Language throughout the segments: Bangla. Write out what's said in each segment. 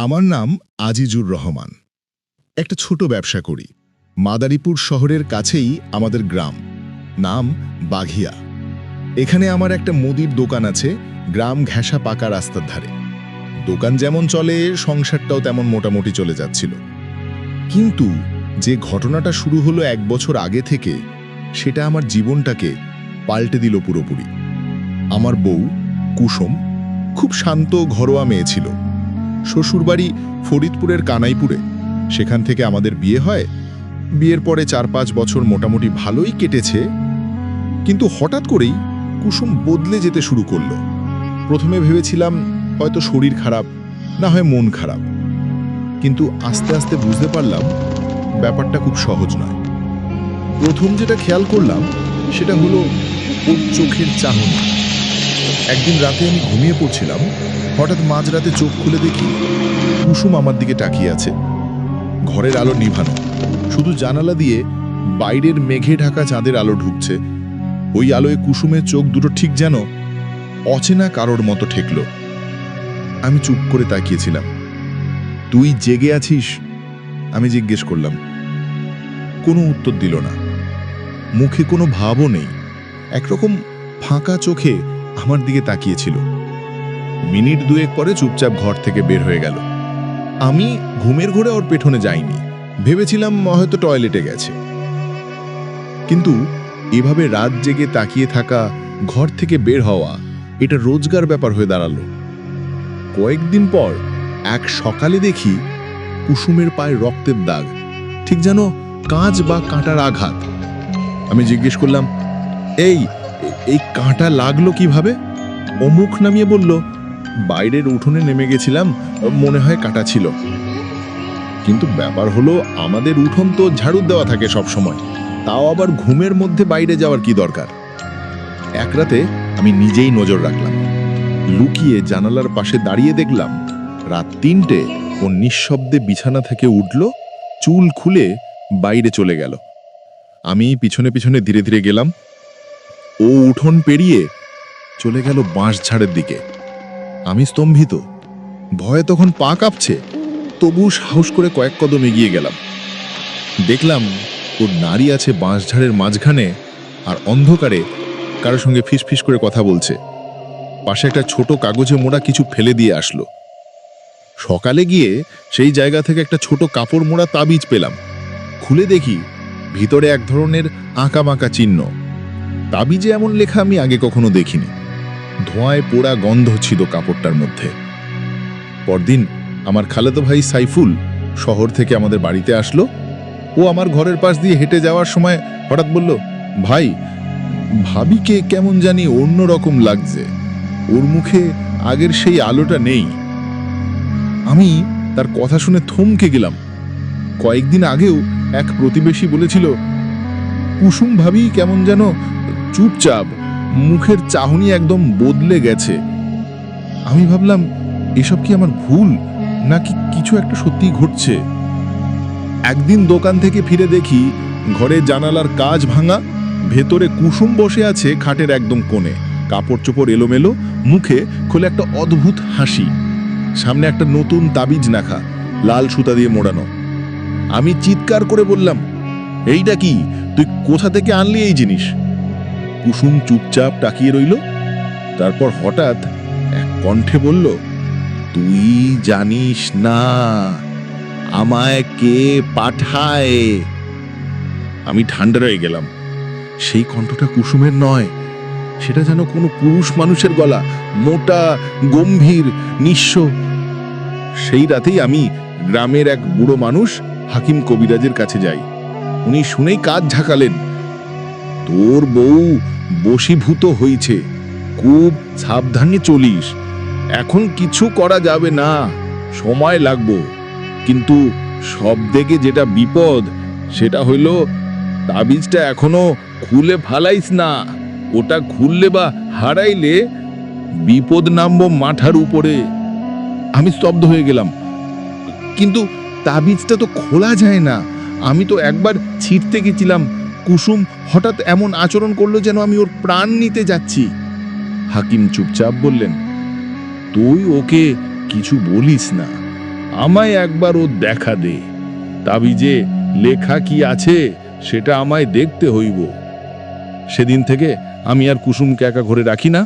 আমার নাম আজিজুর রহমান। একটা ছোট ব্যবসা করি। মাদারীপুর শহরের কাছেই আমাদের গ্রাম। নাম বাঘিয়া। এখানে আমার একটা মুদির দোকান আছে, গ্রাম ঘেঁষা পাকা রাস্তার ধারে। দোকান যেমন চলে, সংসারটাও তেমন মোটামুটি চলে যাচ্ছিল। কিন্তু যে ঘটনাটা শুরু হলো এক বছর আগে থেকে, সেটা আমার জীবনটাকে পাল্টে দিল পুরোপুরি। আমার বউ কুসুম, খুব শান্ত ঘরোয়া মেয়ে ছিল। শ্বশুরবাড়ি ফরিদপুরের কানাইপুরে। সেখান থেকে আমাদের বিয়ে হয়। বিয়ের পরে চার পাঁচ বছর মোটামুটি ভালোই কেটেছে। কিন্তু হঠাৎ করেই কুসুম বদলে যেতে শুরু করল। প্রথমে ভেবেছিলাম হয়তো শরীর খারাপ, না হয় মন খারাপ। কিন্তু আস্তে আস্তে বুঝতে পারলাম ব্যাপারটা খুব সহজ নয়। প্রথম যেটা খেয়াল করলাম, সেটা হলো ওর চোখের চাহনি। একদিন রাতে আমি ঘুমিয়ে পড়ছিলাম। হঠাৎ মাঝরাতে চোখ খুলে দেখি কুসুম আমার দিকে তাকিয়ে আছে। ঘরের আলো নিভানো। শুধু জানালা দিয়ে বাইরের মেঘে ঢাকা চাঁদের আলো ঢুকছে। ওই আলোয় কুসুমের চোখ দুটো ঠিক যেন অচেনা কারোর মতো ঠেকল। আমি চুপ করে তাকিয়েছিলাম। তুই জেগে আছিস? আমি জিজ্ঞেস করলাম। কোনো উত্তর দিল না। মুখে কোনো ভাবও নেই। একরকম ফাঁকা চোখে আমার দিকে তাকিয়েছিল। মিনিট দুয়েক পরে চুপচাপ ঘর থেকে বের হয়ে গেল। আমি ঘুমের ঘোরে ওর পেছনে যাইনি। ভেবেছিলাম হয়তো টয়লেটে গেছে। কিন্তু এভাবে রাত জেগে তাকিয়ে থাকা, ঘর থেকে বের হওয়া, এটা রোজগার ব্যাপার হয়ে দাঁড়াল। কয়েকদিন পর এক সকালে দেখি কুসুমের পায়ে রক্তের দাগ, ঠিক যেন কাঁচ বা কাঁটার আঘাত। আমি জিজ্ঞেস করলাম, এই এই কাঁটা লাগল কীভাবে? মুখ নামিয়ে বলল, বাইরের উঠোনে নেমে গেছিলাম, মনে হয় কাটা ছিল। কিন্তু ব্যাপার হলো, আমাদের উঠোন তো ঝাড়ু দেওয়া থাকে সব সময় তাও আবার ঘুমের মধ্যে বাইরে যাওয়ার কি দরকার? এক রাতে আমি নিজেই নজর রাখলাম। লুকিয়ে জানালার পাশে দাঁড়িয়ে দেখলাম, রাত তিনটে ও নিঃশব্দে বিছানা থেকে উঠল, চুল খুলে বাইরে চলে গেল। আমি পিছনে পিছনে ধীরে ধীরে গেলাম। ও উঠোন পেরিয়ে চলে গেল বাঁশঝাড়ের দিকে। আমি স্তম্ভিত। ভয়ে তখন পা কাঁপছে। তবু সাহস করে কয়েক কদম এগিয়ে গেলাম। দেখলাম ওর নারী আছে বাঁশঝাড়ের মাঝখানে আর অন্ধকারে কারও সঙ্গে ফিসফিস করে কথা বলছে। পাশে একটা ছোট কাগজে মোড়া কিছু ফেলে দিয়ে আসলো। সকালে গিয়ে সেই জায়গা থেকে একটা ছোট কাপড় মোড়া তাবিজ পেলাম। খুলে দেখি ভিতরে এক ধরনের আঁকা বাঁকা চিহ্ন। তাবিজে এমন লেখা আমি আগে কখনো দেখিনি। ধোঁয়ায় পোড়া গন্ধ ছিল কাপড়টার মধ্যে। পরদিন আমার খালেতো ভাই সাইফুল শহর থেকে আমাদের বাড়িতে আসলো। ও আমার ঘরের পাশ দিয়ে হেঁটে যাওয়ার সময় হঠাৎ বলল, ভাই, ভাবিকে কেমন জানি অন্য রকম লাগছে। ওর মুখে আগের সেই আলোটা নেই। আমি তার কথা শুনে থমকে গেলাম। কয়েকদিন আগেও এক প্রতিবেশী বলেছিল কুসুম ভাবি কেমন যেন চুপচাপ, মুখের চাহনি একদম বদলে গেছে। আমি ভাবলাম, এসব কি আমার ভুল, নাকি কিছু একটা সত্যি ঘটছে? একদিন দোকান থেকে ফিরে দেখি, ঘরে জানালার কাজ ভাঙা, ভেতরে কুসুম বসে আছে খাটের একদম কোণে। কাপড় চোপড় এলোমেলো, মুখে খোলে একটা অদ্ভুত হাসি। সামনে একটা নতুন তাবিজ নাখা, লাল সুতা দিয়ে মোড়ানো। আমি চিৎকার করে বললাম, এইটা কি? তুই কোথা থেকে আনলি এই জিনিস? কুসুম চুপচাপ তাকিয়ে রইল। তারপর হঠাৎ এক কণ্ঠে বলল, তুই জানিস না, আমায় কে পাঠায়? আমি ঠান্ডা রয়ে গেলাম। সেই কণ্ঠটা কুসুমের নয়, সেটা যেন কোনো পুরুষ মানুষের গলা, মোটা, গম্ভীর, নিঃস্ব। সেই রাতেই আমি গ্রামের এক বুড়ো মানুষ হাকিম কবিরাজের কাছে যাই। উনি শুনেই কাজ ঝাঁকালেন। তোর বউ বশীভূত হয়েছে খুব সাবধানে চলিস। এখন কিছু করা যাবে না। সময় লাগবো। কিন্তু সব থেকে যেটা বিপদ, সেটা হইল তাবিজটা এখনও খুলে ফালাইস না। ওটা খুললে বা হারাইলে বিপদ নামবো মাথার উপরে। আমি স্তব্ধ হয়ে গেলাম। কিন্তু তাবিজটা তো খোলা যায় না। আমি তো একবার ছিটতে গেছিলাম। কুসুম হঠাৎ এমন আচরণ করল যেন আমি ওর প্রাণ নিতে যাচ্ছি। হাকিম চুপচাপ বললেন, তুই ওকে কিছু বলিস না। আমায় একবার ও দেখা দে। তাবিজে লেখা কি আছে সেটা আমায় দেখতে হইব। সেদিন থেকে আমি আর কুসুমকে একা ঘরে রাখি না।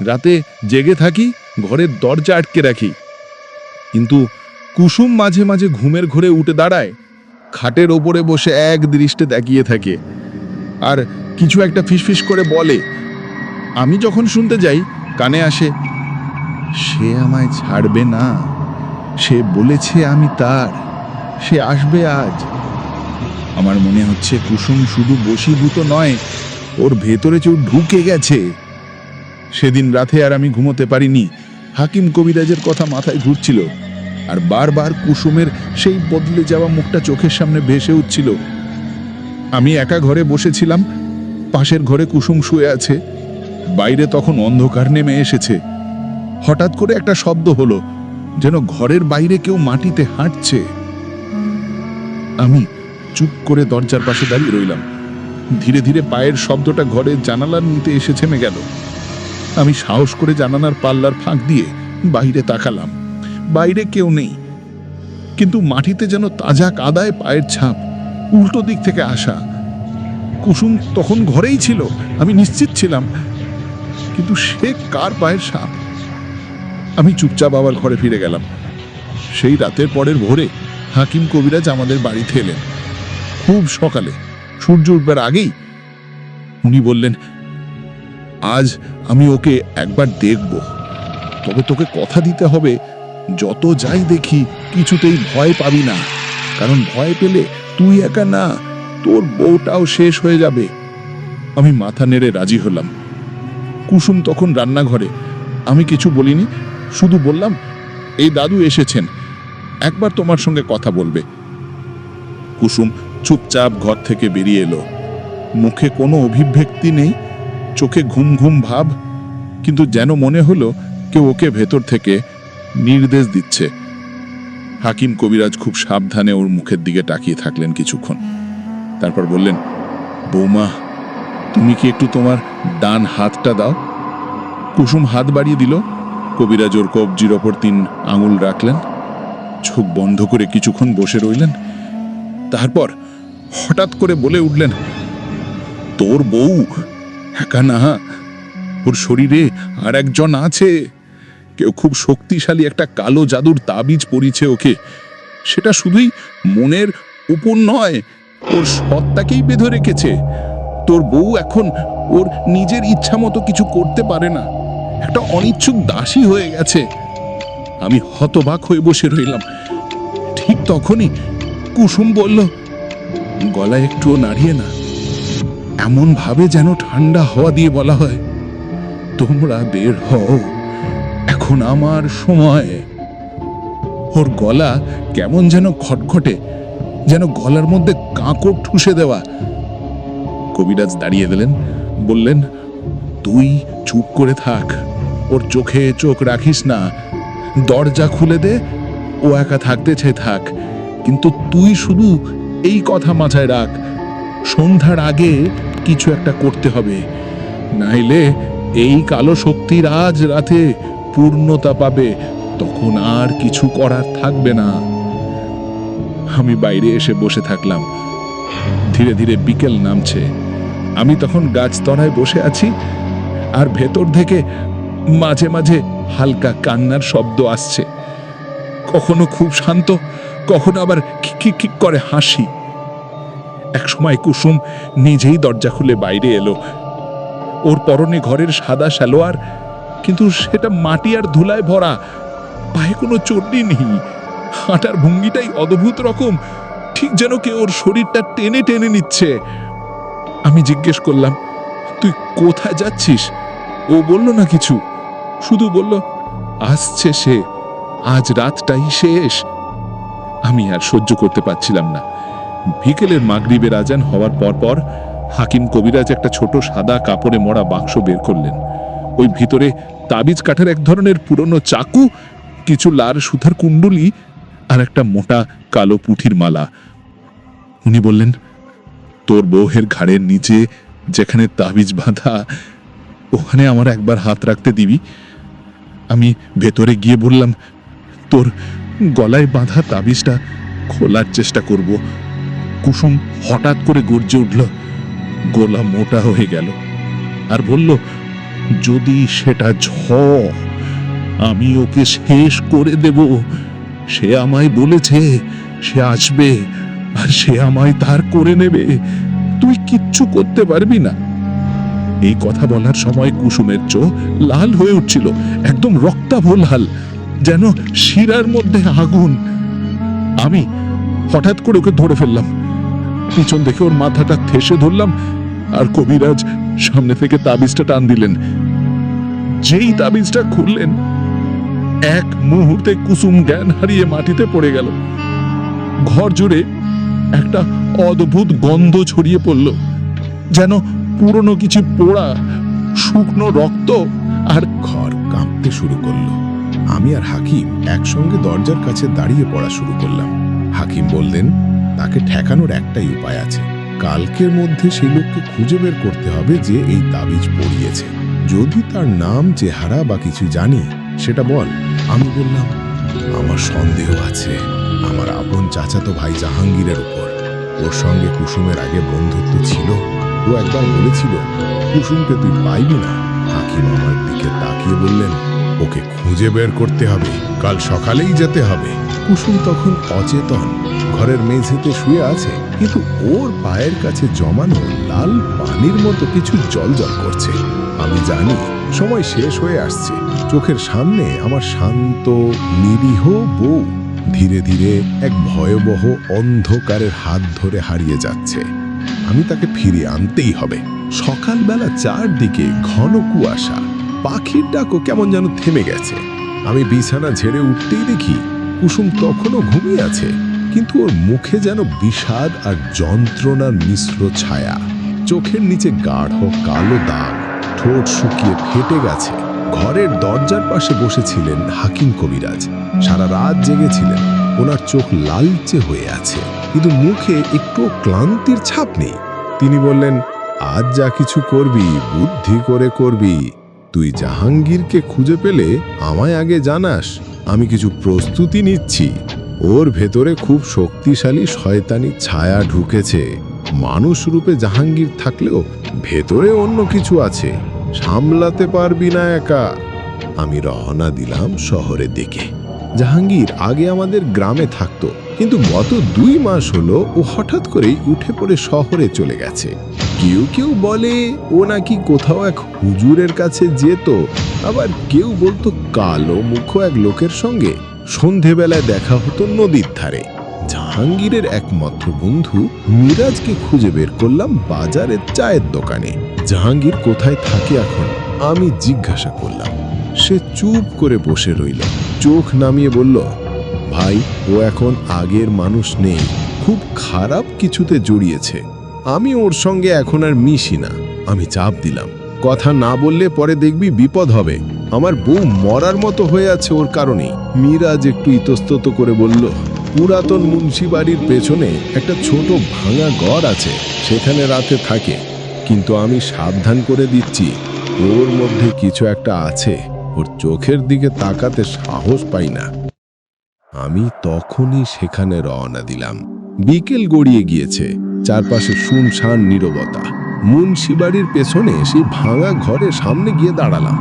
রাতে জেগে থাকি, ঘরের দরজা আটকে রাখি। কিন্তু কুসুম মাঝে মাঝে ঘুমের ঘরে উঠে দাঁড়ায়। খাটের ওপরে বসে এক দৃষ্টে তাকিয়ে থাকে। আর কিছু একটা ফিসফিস করে বলে, আমি যখন শুনতে যাই, কানে আসে, সে আমায় ছাড়বে না। সে বলেছে আমি তার। সে আসবে আজ। আমার মনে হচ্ছে কুসুম শুধু বশীভূত নয়, ওর ভেতরে কেউ ঢুকে গেছে। সেদিন রাতে আর আমি ঘুমোতে পারিনি। হাকিম কবিরাজের কথা মাথায় ঘুরছিল। আর বারবার কুসুমের সেই বদলে যাওয়া মুখটা চোখের সামনে ভেসে উঠছিল। আমি একা ঘরে বসেছিলাম, পাশের ঘরে কুসুম শুয়ে আছে। বাইরে তখন অন্ধকার নেমে এসেছে। হঠাৎ করে একটা শব্দ হলো, যেন ঘরের বাইরে কেউ মাটিতে হাঁটছে। আমি চুপ করে দরজার পাশে দাঁড়িয়ে রইলাম। ধীরে ধীরে পায়ের শব্দটা ঘরের জানালার নিতে এসে থেমে গেল। আমি সাহস করে জানালার পাল্লার ফাঁক দিয়ে বাইরে তাকালাম। বাইরে কেউ নেই। কিন্তু মাটিতে যেন তাজা কাদায় পায়ের ছাপ উল্টো দিক থেকে আসা। কুসুম তখন ঘরেই ছিল, আমি নিশ্চিত ছিলাম। কিন্তু সে কার পায়ের সাপ আমি চুপচাপ আবার ঘরে ফিরে গেলাম। সেই রাতের পরের ভোরে হাকিম কবিরাজ আমাদের বাড়িতে এলেন। খুব সকালে, সূর্য উঠবার আগেই উনি বললেন, আজ আমি ওকে একবার দেখব। তবে তোকে কথা দিতে হবে যত যাই দেখি, কিছুতেই ভয় পাবি না। কারণ ভয় পেলে তুই একা না, তোর বউটাও শেষ হয়ে যাবে। আমি মাথা নেড়ে রাজি হলাম। কুসুম তখন রান্নাঘরে, আমি কিছু বলিনি, শুধু বললাম, এই দাদু এসেছেন, একবার তোমার সঙ্গে কথা বলবে। কুসুম চুপচাপ ঘর থেকে বেরিয়ে এলো। মুখে কোনো অভিব্যক্তি নেই, চোখে ঘুম ঘুম ভাব, কিন্তু যেন মনে হলো কেউ ওকে ভেতর থেকে নির্দেশ দিচ্ছে। হাকিম কবিরাজ খুব সাবধানে ওর মুখের দিকে তাকিয়ে থাকলেন কিছুক্ষণ। তারপর বললেন, বৌমা, তুমি কি একটু তোমার ডান হাতটা দাও? কুসুম হাত বাড়িয়ে দিল। কবিরাজ ওর কবজির ওপর তিন আঙুল রাখলেন। চোখ বন্ধ করে কিছুক্ষণ বসে রইলেন। তারপর হঠাৎ করে বলে উঠলেন, তোর বউ একা না। ওর শরীরে আর একজন আছে। কেউ খুব শক্তিশালী একটা কালো জাদুর তাবিজ পরিছে ওকে। সেটা শুধুই মনের উপর নয়, ওর সত্তাকেই বেঁধে রেখেছে। তোর বউ এখন ওর নিজের ইচ্ছা মতো কিছু করতে পারে না। একটা অনিচ্ছুক দাসী হয়ে গেছে। আমি হতবাক হয়ে বসে রইলাম। ঠিক তখনই কুসুম বলল, গলায় একটুও নাড়িয়ে না। এমন ভাবে যেন ঠান্ডা হওয়া দিয়ে বলা হয়। তোমরা বের হও। এখন আমার সময়। ওর গলা কেমন যেন খটখটে, যেন গলার মধ্যে কাঁকড় ঠুসে দেওয়া। কবিরাজ দাঁড়িয়ে দিলেন, বললেন, তুই চুপ করে থাক, ওর চোখে চোখ রাখিস না। দরজা খুলে দে, ও একা থাকতে চাই থাক। কিন্তু তুই শুধু এই কথা মাথায় রাখ, সন্ধ্যার আগে কিছু একটা করতে হবে। নাইলে এই কালো শক্তির আজ রাতে পূর্ণতা পাবে, তখন আর কিছু করার থাকবে না। আমি বাইরে এসে বসে থাকলাম। ধীরে ধীরে বিকেল নামছে। আমি তখন গাছতলায় বসে আছি আর ভেতর থেকে মাঝে মাঝে হালকা কান্নার শব্দ আসছে। কখনো খুব শান্ত, কখনো আবার খিক করে হাসি। এক সময় কুসুম নিজেই দরজা খুলে বাইরে এলো। ওর পরনে ঘরের সাদা সালোয়ার কিন্তু সেটা মাটি আর ধুলায় ভরা। পায়ে কোনো চর্দি নেই। হাঁটার ভঙ্গিটাই অদ্ভুত রকম। ঠিক যেন কেউ ওর শরীরটা টেনে টেনে নিচ্ছে। আমি জিজ্ঞেস করলাম, তুই কোথায় যাচ্ছিস? ও বলল, না কিছু। শুধু বলল, আসছে সে। আজ রাতটাই শেষ। আমি আর সহ্য করতে পারছিলাম না। বিকেলের মাগরিবের আজান হওয়ার পর পর হাকিম কবিরাজ একটা ছোট সাদা কাপড়ে মোড়া বাক্স বের করলেন। ওই ভিতরে তাবিজ কাঠের এক ধরনের পুরনো চাকু, কিছু লাল সুথার কুণ্ডলি আর একটা মোটা কালো পুঁঠির মালা। উনি বললেন, তোর বউহের ঘাড়ের নিচে যেখানে তাবিজ বাঁধা, ওখানে আমার একবার হাত রাখতে দিবি। আমি ভেতরে গিয়ে বললাম, তোর গলায় বাঁধা তাবিজটা খোলার চেষ্টা করব। কুসুম হঠাৎ করে গর্জে উঠল, গলা মোটা হয়ে গেল। আর বলল যদি সেটা ঝ আমি ওকে শেষ করে দেব। সে আমায় বলেছে, সে আসবে আর সে আমায় তার করে নেবে। তুই কিচ্ছু করতে পারবি না। এই কথা বলার সময় কুসুমের চোখ লাল হয়ে উঠছিল, একদম রক্তাভ লাল যেন শিরার মধ্যে আগুন। আমি হঠাৎ করে ওকে ধরে ফেললাম। পিছন দেখে ওর মাথাটা থেসে ধরলাম আর কবিরাজ সামনে থেকে তাবিজটা টান দিলেন। যেই তাবিজটা খুললেন, এক মুহূর্তে কুসুম জ্ঞান হারিয়ে মাটিতে পড়ে গেল। ঘর জুড়ে একটা অদ্ভুত গন্ধ ছড়িয়ে পড়ল, যেন পুরনো কিছু পোড়া, শুকনো রক্ত আর ঘর কাঁপতে শুরু করল। আমি আর হাকিম একসঙ্গে দরজার কাছে দাঁড়িয়ে পড়া শুরু করলাম। হাকিম বললেন, তাকে ঠেকানোর একটাই উপায় আছে। কালকের মধ্যে সেই লোককে খুঁজে বের করতে হবে যে এই তাবিজ পড়িয়েছে। যদি তার নাম, চেহারা বা কিছু জানি, সেটা বল। আমি বললাম, আমার সন্দেহ আছে। আমার আপন চাচাতো ভাই জাহাঙ্গীরের উপর। ওর সঙ্গে কুসুমের আগে বন্ধুত্ব ছিল। ও একবার বলেছিল, কুসুমকে তুই পাইবি না। হাকিম আমার দিকে তাকিয়ে বললেন ওকে খুঁজে বের করতে হবে। কাল সকালেই যেতে হবে। কুসুম তখন অচেতন। ঘরের মেঝেতে শুয়ে আছে, কিন্তু ওর পায়ের কাছে জমানো লাল পানির মতো কিছু জল জল করছে। আমি জানি, সময় শেষ হয়ে আসছে। চোখের সামনে আমার শান্ত, নিরীহ বউ ধীরে ধীরে এক ভয়াবহ অন্ধকারের হাত ধরে হারিয়ে যাচ্ছে। আমি তাকে ফিরে আনতেই হবে। সকালবেলা চারদিকে ঘন কুয়াশা। পাখির ডাকও কেমন যেন থেমে গেছে। আমি বিছানা ঝেড়ে উঠতেই দেখি কুসুম তখনও ঘুমিয়ে আছে, কিন্তু ওর মুখে যেন বিষাদ আর যন্ত্রণার মিশ্র ছায়া। চোখের নিচে গাঢ় কালো দাগ, ঠোঁট শুকিয়ে ফেটে গেছে। ঘরের দরজার পাশে বসেছিলেন হাকিম কবিরাজ। সারা রাত জেগেছিলেন, ওনার চোখ লালচে হয়ে আছে, কিন্তু মুখে একটু ক্লান্তির ছাপ নেই। তিনি বললেন, আজ যা কিছু করবি, বুদ্ধি করে করবি। তুই জাহাঙ্গীরকে খুঁজে পেলে আমায় আগে জানাস, আমি কিছু প্রস্তুতি নিচ্ছি। ওর ভেতরে খুব শক্তিশালী শয়তানি ছায়া ঢুকেছে। মানুষ রূপে জাহাঙ্গীর থাকলেও ভেতরে অন্য কিছু আছে। সামলাতে পারবি না একা। আমি রওনা দিলাম শহরের দিকে। জাহাঙ্গীর আগে আমাদের গ্রামে থাকতো, কিন্তু গত দুই মাস হলো ও হঠাৎ করেই উঠে পড়ে শহরে চলে গেছে। কেউ কেউ বলে, ও নাকি কোথাও এক হুজুরের কাছে যেত। আবার কেউ বলতো, কালো মুখ এক লোকের সঙ্গে সন্ধেবেলায় দেখা হতো নদীর ধারে। জাহাঙ্গীরের একমাত্র বন্ধু মিরাজকে খুঁজে বের করলাম বাজারের চায়ের দোকানে। জাহাঙ্গীর কোথায় থাকে এখন আমি জিজ্ঞাসা করলাম। সে চুপ করে বসে রইল। চোখ নামিয়ে বলল, ভাই, ও এখন আগের মানুষ নেই। খুব খারাপ কিছুতে জড়িয়েছে। আমি ওর সঙ্গে এখন আর মিশি না। আমি চাপ দিলাম। কথা না বললে পরে দেখবি বিপদ হবে। আমার বউ মরার মতো হয়ে আছে ওর কারণে মিরাজ একটু ইতস্তত করে বলল, পুরাতন মুন্সি বাড়ির পেছনে একটা ছোট ভাঙা ঘর আছে, সেখানে রাতে থাকে। কিন্তু আমি সাবধান করে দিচ্ছি। ওর মধ্যে কিছু একটা আছে। ওর চোখের দিকে তাকাতে সাহস পাই না। আমি তখনই সেখানে রওনা দিলাম। বিকেল গড়িয়ে গিয়েছে। চারপাশে শুনশান নীরবতা। মুন্সিবাড়ির পেছনে সেই ভাঙা ঘরের সামনে গিয়ে দাঁড়ালাম।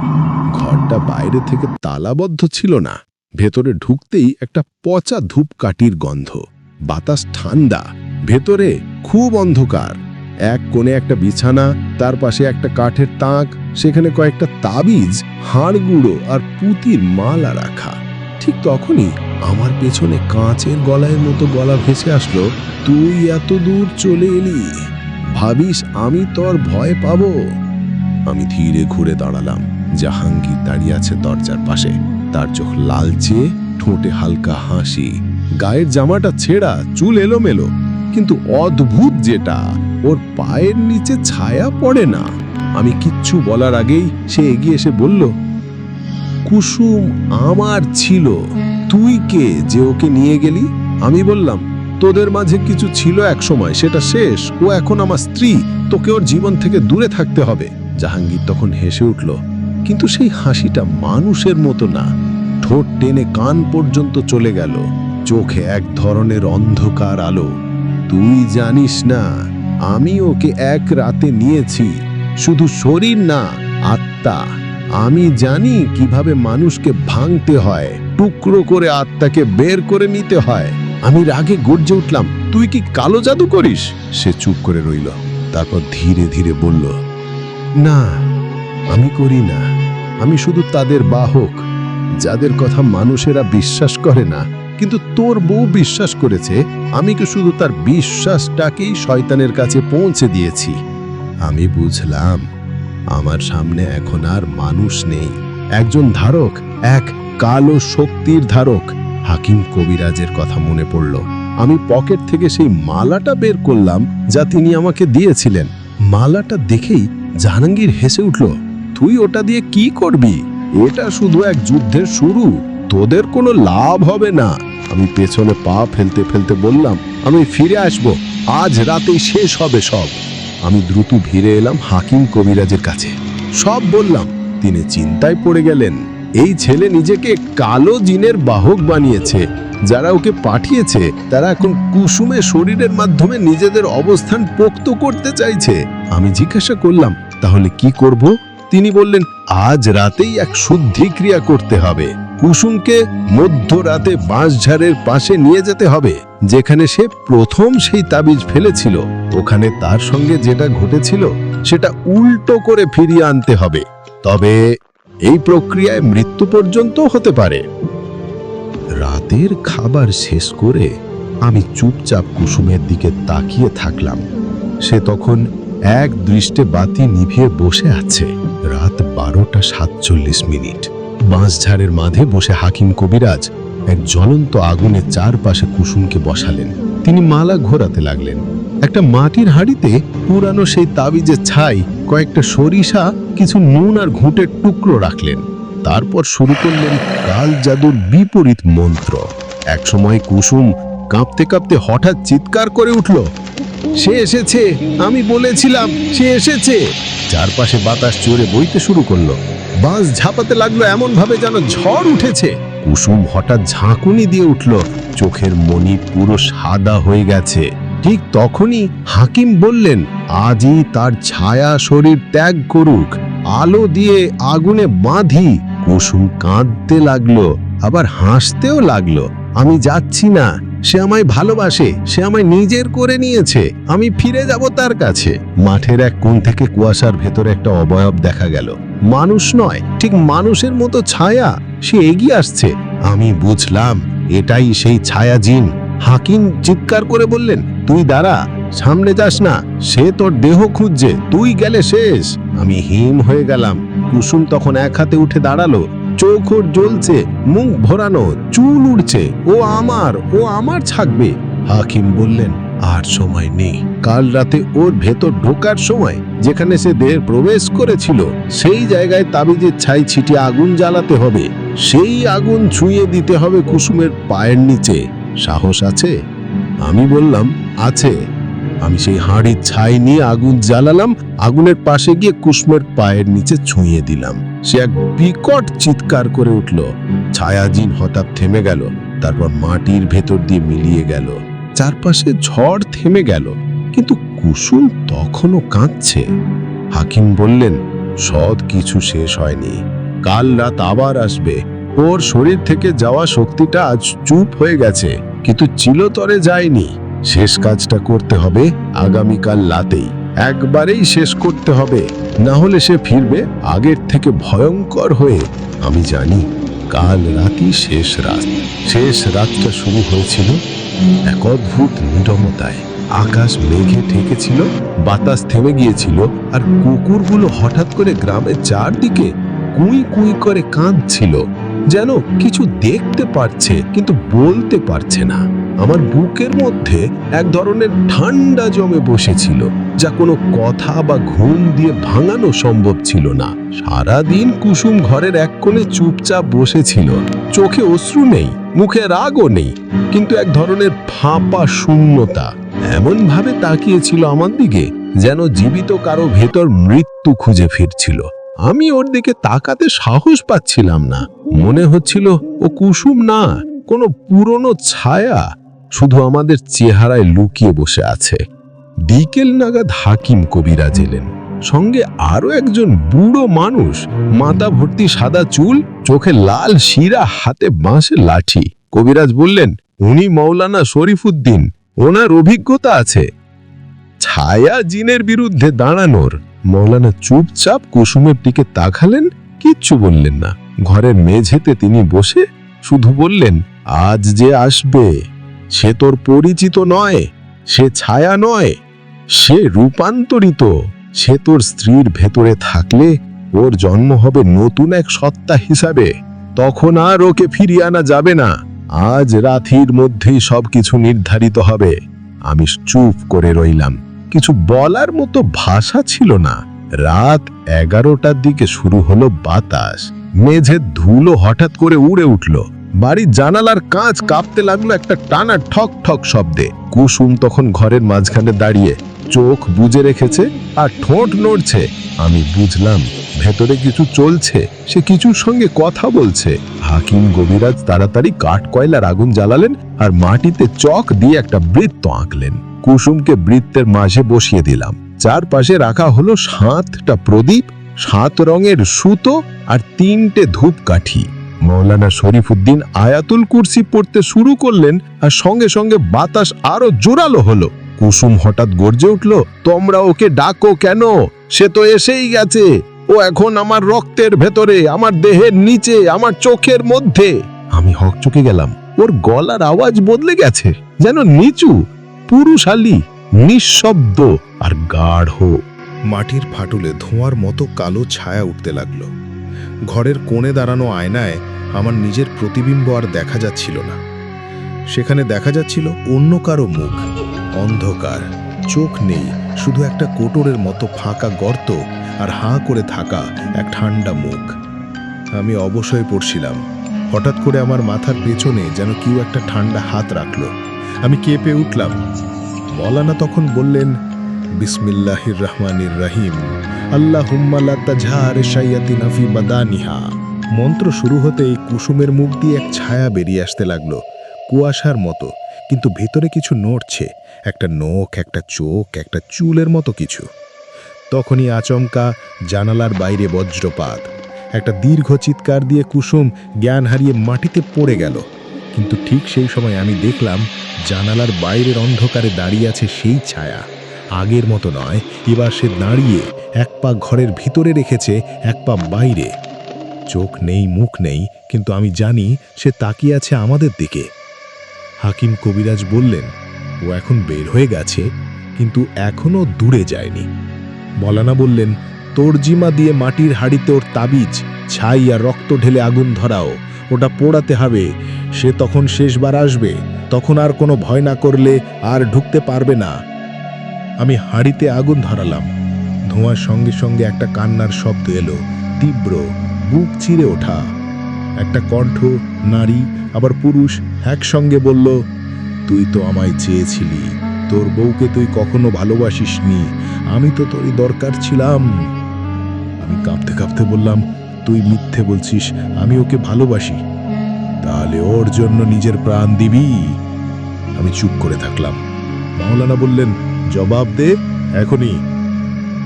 ঘরটা বাইরে থেকে তালাবদ্ধ ছিল না। ভেতরে ঢুকতেই একটা পচা ধূপকাঠির গন্ধ। বাতাস ঠান্ডা। ভেতরে খুব অন্ধকার। এক কোণে একটা বিছানা, তার পাশে একটা কাঠের তাক, সেখানে কয়েকটা তাবিজ হাড় গুঁড়ো আর পুতির মালা রাখা। ঠিক তখনই আমার পেছনে কাঁচের গলায় মতো গলা ভেসে আসলো, তুই এত দূর চলে এলি। ভাবিস আমি তোর ভয় পাবো? আমি ধীরে ঘুরে দাঁড়ালাম, জাহাঙ্গীর দাঁড়িয়ে আছে দরজার পাশে। তার চোখ লালচে, ঠোঁটে হালকা হাসি। গায়ের জামাটা ছেঁড়া, চুল এলোমেলো, কিন্তু অদ্ভুত যেটা, ওর পায়ের নিচে ছায়া পড়ে না। আমি কিচ্ছু বলার আগেই সে এগিয়ে এসে বলল কুসুম আমার ছিল। তুই কে যে ওকে নিয়ে গেলি? আমি বললাম, তোদের মাঝে কিছু ছিল এক সময়, সেটা শেষ। ও এখন আমার স্ত্রী। তোকে ওর জীবন থেকে দূরে থাকতে হবে। জাহাঙ্গীর তখন হেসে উঠল, কিন্তু সেই হাসিটা মানুষের মতো না। ঠোঁট টেনে কান পর্যন্ত চলে গেল, চোখে এক ধরনের অন্ধকার আলো। তুই জানিস না, আমি ওকে এক রাতে নিয়েছি। শুধু শরীর না, আত্মা। আমি জানি কীভাবে মানুষকে ভাঙতে হয়, টুকরো করে আত্মাকে বের করে নিতে হয়। আমি রাগে গর্জে উঠলাম, তুই কি কালো জাদু করিস? সে চুপ করে রইল, তারপর ধীরে ধীরে বলল, না, আমি করি না। আমি শুধু তাদের বাহক, যাদের কথা মানুষেরা বিশ্বাস করে না। কিন্তু তোর বউ বিশ্বাস করেছে, আমি কি শুধু তার বিশ্বাসটাকেই শয়তানের কাছে পৌঁছে দিয়েছি? আমি বুঝলাম আমার সামনে এখন আর মানুষ নেই। একজন ধারক, এক কালো শক্তির ধারক। হাকিম কবিরাজের কথা মনে পড়ল। আমি পকেট থেকে সেই মালাটা বের করলাম যা তিনি আমাকে দিয়েছিলেন। মালাটা দেখেই জাহাঙ্গীর হেসে উঠল, তুই ওটা দিয়ে কি করবি? এটা শুধু এক যুদ্ধের শুরু। তোদের কোনো লাভ হবে না। আমি পেছনে পা ফেলতে ফেলতে বললাম, আমি ফিরে আসব। আজ রাতেই শেষ হবে সব। আমি দ্রুত ভিড়ে এলাম হাকিম কবিরাজের কাছে। সব বললাম, তিনি চিন্তায় পড়ে গেলেন। এই ছেলে নিজেকে কালো জিনের বাহক বানিয়েছে। যারা ওকে পাঠিয়েছে, তারা এখন কুসুমে শরীরের মাধ্যমে নিজেদের অবস্থান পোক্ত করতে চাইছে। আমি জিজ্ঞাসা করলাম, তাহলে কি করব? তিনি বললেন, আজ রাতেই এক শুদ্ধি ক্রিয়া করতে হবে। কুসুমকে মধ্যরাতে বাঁশঝাড়ের পাশে নিয়ে যেতে হবে, যেখানে সে প্রথম সেই তাবিজ ফেলেছিল। ওখানে তার সঙ্গে যেটা ঘটেছিল, সেটা উল্টো করে ফিরিয়ে আনতে হবে। তবে এই প্রক্রিয়ায় মৃত্যু পর্যন্ত হতে পারে। রাতের খাবার শেষ করে আমি চুপচাপ কুসুমের দিকে তাকিয়ে থাকলাম। সে তখন এক দৃষ্টে বাতি নিভিয়ে বসে আছে। রাত বারোটা সাতচল্লিশ মিনিট। বাঁশঝাড়ের মাঝে বসে হাকিম কবিরাজ এক জ্বলন্ত আগুনের চারপাশে কুসুমকে বসালেন। তিনি মালা ঘোরাতে লাগলেন। একটা মাটির হাঁড়িতে পুরানো সেই তাবিজের ছাই, কয়েকটা সরিষা, কিছু নুন আর ঘুঁটের টুকরো রাখলেন। তারপর শুরু করলেন কাল জাদুর বিপরীত মন্ত্র। একসময় কুসুম কাঁপতে কাঁপতে হঠাৎ চিৎকার করে উঠল। সে এসেছে, আমি বলেছিলাম সে এসেছে। চারপাশে বাতাস চড়ে বইতে শুরু করল। বাঁশ ঝাপাতে লাগল এমন ভাবে যেন ঝড় উঠেছে। কুসুম হঠাৎ ঝাঁকুনি দিয়ে উঠল। চোখের মনি পুরো সাদা হয়ে গেছে। ঠিক তখনই হাকিম বললেন, আজই তার ছায়া শরীর ত্যাগ করুক। আলো দিয়ে আগুনে বাঁধি। কুসুম কাঁদতে লাগল, আবার হাসতেও লাগল, আমি যাচ্ছি না। সে আমায় ভালোবাসে, সে আমায় নিজের করে নিয়েছে, আমি ফিরে যাব তার কাছে। মাঠের এক কোণ থেকে কুয়াশার ভেতরে একটা অবয়ব দেখা গেল। মানুষ নয়, ঠিক মানুষের মতো ছায়া, সে এগিয়ে আসছে। আমি বুঝলাম, এটাই সেই ছায়া জিন। হাকিম চিৎকার করে বললেন, তুই দাঁড়া, সামনে যাস না, সে তোর দেহ খুঁজছে, তুই গেলে শেষ। আমি হিম হয়ে গেলাম। কুসুম তখন এক হাতে উঠে দাঁড়াল চোখ ওর জ্বলছে, মুখ ভরানো, চুল উড়ছে, ও আমার ও আমার থাকবে হাকিম বললেন, আর সময় নেই। কাল রাতে ওর ভেতর ঢোকার সময় যেখানে সে দেহের প্রবেশ করেছিল, সেই জায়গায় তাবিজের ছাই ছিটিয়ে আগুন জ্বালাতে হবে। সেই আগুন ছুঁয়ে দিতে হবে কুসুমের পায়ের নিচে। সাহস আছে? আমি বললাম, আছে। আমি সেই হাঁড়ির ছাই নিয়ে আগুন জ্বালালাম, আগুনের পাশে গিয়ে কুসুমের পায়ের নিচে ছুঁয়ে দিলাম। সে এক বিকট চিৎকার করে উঠল। ছায়াজিন হঠাৎ থেমে গেল, তারপর মাটির ভেতর দিয়ে মিলিয়ে গেল। চারপাশে ঝড় থেমে গেল, কিন্তু কুসুম তখনও কাঁদছে। হাকিম বললেন, সৎ কিছু শেষ হয়নি। কাল রাত আবার আসবে। ওর শরীর থেকে যাওয়া শক্তিটা আজ চুপ হয়ে গেছে, কিন্তু চিলতরে যায়নি। শেষ কাজটা করতে হবে আগামীকাল রাতেই। একবারেই শেষ করতে হবে। না হলে সে ফিরবে আগের থেকে ভয়ঙ্কর হয়ে। আমি জানি কাল রাতই শেষ রাত। শেষ রাতটা শুরু হয়েছিল এক অদ্ভুত নিরমতায় আকাশ মেঘে ঠেকেছিল, বাতাস থেমে গিয়েছিল, আর কুকুরগুলো হঠাৎ করে গ্রামের চারদিকে কুই কুই করে কাঁদছিল। যেন কিছু দেখতে পারছে, কিন্তু বলতে পারছে না। আমার বুকের মধ্যে এক ধরনের ঠান্ডা জমে বসেছিল, যা কোনো কথা বা ঘুম দিয়ে ভাঙানো সম্ভব ছিল না। সারাদিন কুসুম ঘরের এক কোণে চুপচাপ বসেছিল। চোখে অশ্রু নেই, মুখে রাগও নেই, কিন্তু এক ধরনের ফাঁপা শূন্যতা এমন ভাবে তাকিয়েছিল আমার দিকে, যেন জীবিত কারও ভেতর মৃত্যু খুঁজে ফিরছিল। আমি ওর দিকে তাকাতে সাহস পাচ্ছিলাম না। মনে হচ্ছিল ও কুসুম না, কোনো পুরনো ছায়া শুধু আমাদের চেহারায় লুকিয়ে বসে আছে। বিকেল নাগাদ হাকিম কবিরাজ এলেন। সঙ্গে আরও একজন বুড়ো মানুষ, মাথা ভর্তি সাদা চুল, চোখে লাল শিরা, হাতে বাঁশে লাঠি। কবিরাজ বললেন, উনি মৌলানা শরীফুদ্দিন, ওনার অভিজ্ঞতা আছে। ছায়া জিনের বিরুদ্ধে দাঁড়ানোর। মৌলানা চুপচাপ কুসুমের দিকে তাকালেন, কিচ্ছু বললেন না। ঘরের মেঝেতে তিনি বসে শুধু বললেন, আজ যে আসবে। সে তোর পরিচিত নয়, সে ছায়া নয়, সে রূপান্তরিত। সে তোর স্ত্রীর ভেতরে থাকলে ওর জন্ম হবে নতুন এক সত্তা হিসাবে। তখন আর ওকে ফিরিয়ে আনা যাবে না। আজ রাথির মধ্যেই সবকিছু নির্ধারিত হবে। আমি চুপ করে রইলাম। কিছু বলার মতো ভাষা ছিল না। রাত এগারোটার দিকে শুরু হলো বাতাস। মেঝে ধুলো হঠাৎ করে উড়ে উঠল। বাড়ির জানালার কাঁচ কাঁপতে লাগল একটা টানা ঠক ঠক শব্দে। কুসুম তখন ঘরের মাঝখানে দাঁড়িয়ে চোখ বুজে রেখেছে আর ঠোঁট নড়ছে। আমি বুঝলাম, ভেতরে কিছু চলছে, সে কিছুর সঙ্গে কথা বলছে। হাকিম গভীরাজ তাড়াতাড়ি কাঠ কয়লার আগুন জ্বালালেন আর মাটিতে চক দিয়ে একটা বৃত্ত আঁকলেন। কুসুমকে বৃত্তের মাঝে বসিয়ে দিলাম। চারপাশে রাখা হলো সাতটা প্রদীপ, সাত রঙের সুতো আর তিনটে ধূপকাঠি। মৌলানা শরীফুদ্দিন আয়াতুল কুরসি পড়তে শুরু করলেন আর সঙ্গে সঙ্গে বাতাস আরও জোরালো হলো। কুসুম হঠাৎ গর্জে উঠল, তোমরা ওকে ডাকো কেন? সে তো এসেই গেছে। ও এখন আমার রক্তের ভেতরে, আমার দেহের নিচে, আমার চোখের মধ্যে। আমি হকচকে গেলাম। ওর গলার আওয়াজ বদলে গেছে, যেন নিচু, পুরুষালী, নিঃশব্দ আর গাঢ়। মাটির ফাটলে ধোঁয়ার মতো কালো ছায়া উঠতে লাগল। ঘরের কোণে দাঁড়ানো আয়নায় আমার নিজের প্রতিবিম্ব আর দেখা যাচ্ছিল না। সেখানে দেখা যাচ্ছিল অন্য কারও মুখ। অন্ধকার। চোখ নেই। শুধু একটা কোটরের মতো ফাঁকা গর্ত আর হাঁ করে থাকা এক ঠান্ডা মুখ। আমি অবশ্যই পড়ছিলাম। হঠাৎ করে আমার মাথার পেছনে যেন কেউ একটা ঠান্ডা হাত রাখল। আমি কেঁপে উঠলাম। মৌলানা তখন বললেন, বিসমিল্লাহির রহমানির রহিম। আল্লাহ নাফি বাদানিহা। মন্ত্র শুরু হতেই কুসুমের মুখ দিয়ে এক ছায়া বেরিয়ে আসতে লাগল, কুয়াশার মতো, কিন্তু ভেতরে কিছু নড়ছে, একটা নখ, একটা চোখ, একটা চুলের মতো কিছু। তখনই আচমকা জানালার বাইরে বজ্রপাত, একটা দীর্ঘ চিৎকার দিয়ে কুসুম জ্ঞান হারিয়ে মাটিতে পড়ে গেল। কিন্তু ঠিক সেই সময় আমি দেখলাম জানালার বাইরের অন্ধকারে দাঁড়িয়ে আছে সেই ছায়া। আগের মতো নয়, এবার সে দাঁড়িয়ে এক পা ঘরের ভিতরে রেখেছে, এক পা বাইরে। চোখ নেই, মুখ নেই, কিন্তু আমি জানি সে তাকিয়ে আছে আমাদের দিকে। হাকিম কবিরাজ বললেন, ও এখন বের হয়ে গেছে, কিন্তু এখনও দূরে যায়নি। মলানা বললেন, তর্জিমা দিয়ে মাটির হাড়িতে ওর তাবিজ, ছাই আর রক্ত ঢেলে আগুন ধরাও, ওটা পোড়াতে হবে। সে তখন শেষবার আসবে, তখন আর কোনো ভয় না করলে আর ঢুকতে পারবে না। আমি হাড়িতে আগুন ধরালাম। ধোঁয়ার সঙ্গে সঙ্গে একটা কান্নার শব্দ এলো, তীব্র, বুক চিরে ওঠা। একটা কণ্ঠ, নারী, আবার পুরুষ একসঙ্গে বলল, তুই তো আমায় চেয়েছিলি, তোর বউকে তুই কখনো ভালোবাসিসনি, আমি তো তোরই দরকার ছিলাম। আমি কাঁপতে কাঁপতে বললাম, তুই মিথ্যে বলছিস, আমি ওকে ভালোবাসি। তাহলে ওর জন্য নিজের প্রাণ দিবি। আমি চুপ করে থাকলাম। মাওলানা বললেন জবাব দে, এখনই।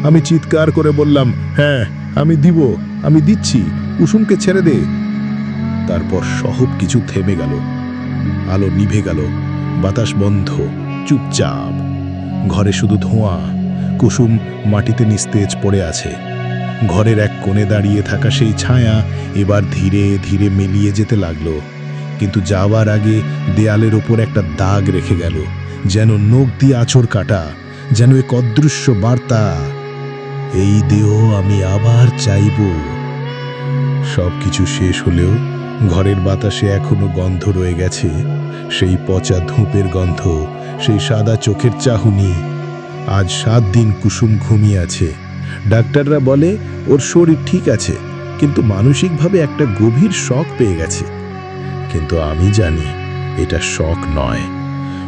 আমি চিৎকার করে বললাম হ্যাঁ আমি দিব, আমি দিচ্ছি, কুসুমকে ছেড়ে দে। তারপর সব কিছু থেমে গেল। আলো নিভে গেল। বাতাস বন্ধ, চুপচাপ। ঘরে শুধু ধোঁয়া। কুসুম মাটিতে নিস্তেজ পড়ে আছে। ঘরের এক কোণে দাঁড়িয়ে থাকা সেই ছায়া এবার ধীরে ধীরে মিলিয়ে যেতে লাগল। কিন্তু যাওয়ার আগে দেয়ালের ওপর একটা দাগ রেখে গেল। যেন নখ দিয়ে আঁচড় কাটা, যেন এক অদৃশ্য বার্তা, এই দেহ আমি আবার চাইব। সব কিছু শেষ হলেও ঘরের বাতাসে এখনও গন্ধ রয়ে গেছে, সেই পচা ধূপের গন্ধ, সেই সাদা চোখের চাহুনি। আজ সাত দিন কুসুম ঘুমিয়ে আছে। ডাক্তাররা বলে, ওর শরীর ঠিক আছে, কিন্তু মানসিকভাবে একটা গভীর শখ পেয়ে গেছে। কিন্তু আমি জানি, এটা শখ নয়।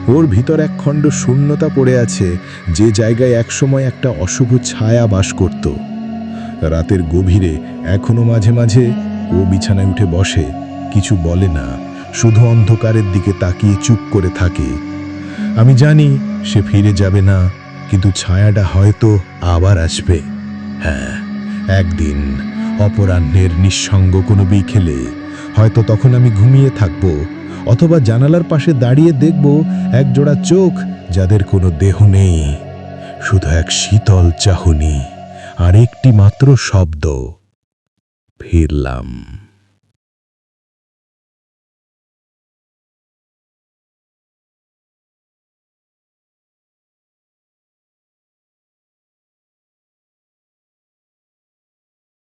ওর ভিতর এক খণ্ড শূন্যতা পড়ে আছে, যে জায়গায় একসময় একটা অশুভ ছায়া বাস করত। রাতের গভীরে, এখনও মাঝে মাঝে, ও বিছানায় উঠে বসে, কিছু বলে না, শুধু অন্ধকারের দিকে তাকিয়ে চুপ করে থাকে। আমি জানি সে ফিরে যাবে না, কিন্তু ছায়াটা হয়তো আবার আসবে। হ্যাঁ একদিন, অপরাহ্নের নিঃসঙ্গ কোনো বিকেলে হয়তো তখন আমি ঘুমিয়ে থাকব অথবা জানালার পাশে দাঁড়িয়ে দেখব এক জোড়া চোখ যাদের কোনো দেহ নেই। শুধু এক শীতল চাহনি আর একটি মাত্র শব্দ, ফিরলাম।